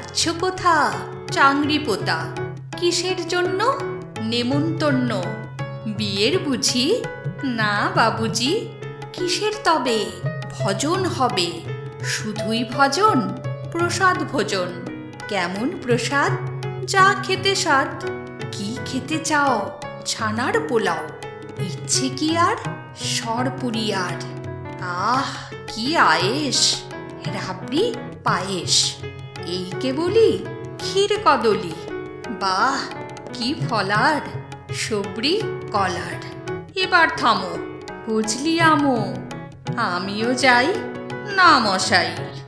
যাচ্ছ কোথা? চাংড়ি পোতা। কিসের জন্য? নেমন্তন্ন। বিয়ের বুঝি? না বাবুজি। কিসের তবে? ভজন হবে। শুধুই ভজন, প্রসাদ ভোজন। কেমন প্রসাদ? যা খেতে স্বাদ। কি খেতে চাও? ছানার পোলাও। ইচ্ছে কি আর? সরপুরি আর। আহ, কি আয়েস রাবড়ি পায়েস এই কে বলি ক্ষীর কদলি। বাহ, কি ফলার সবরি কলার এবার থামো, বুঝলি আমো, আমিও যাই, না মশাই।